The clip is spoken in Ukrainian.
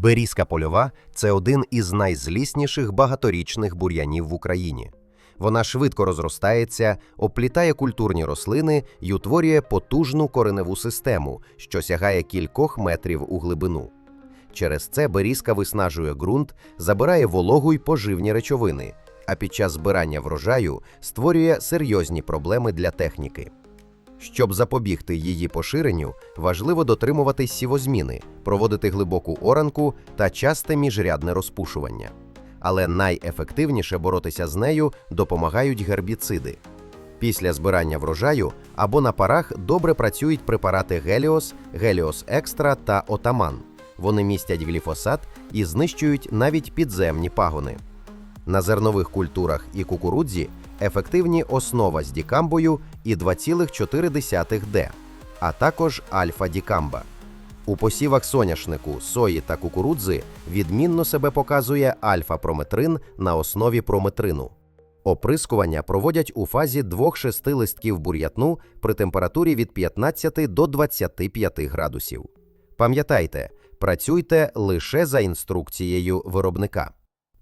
Берізка польова це один із найзлісніших багаторічних бур'янів в Україні. Вона швидко розростається, оплітає культурні рослини й утворює потужну кореневу систему, що сягає кількох метрів у глибину. Через це берізка виснажує ґрунт, забирає вологу й поживні речовини, а під час збирання врожаю створює серйозні проблеми для техніки. Щоб запобігти її поширенню, важливо дотримуватись сівозміни, проводити глибоку оранку та часте міжрядне розпушування. Але найефективніше боротися з нею допомагають гербіциди. Після збирання врожаю або на парах добре працюють препарати Геліос, Геліос Екстра та Отаман. Вони містять гліфосат і знищують навіть підземні пагони. На зернових культурах і кукурудзі ефективні основа з дікамбою і 2,4D, а також альфа-дікамба. У посівах соняшнику, сої та кукурудзи відмінно себе показує альфа-прометрин на основі прометрину. Оприскування проводять у фазі двох-шести листків бур'ятну при температурі від 15 до 25 градусів. Пам'ятайте, працюйте лише за інструкцією виробника.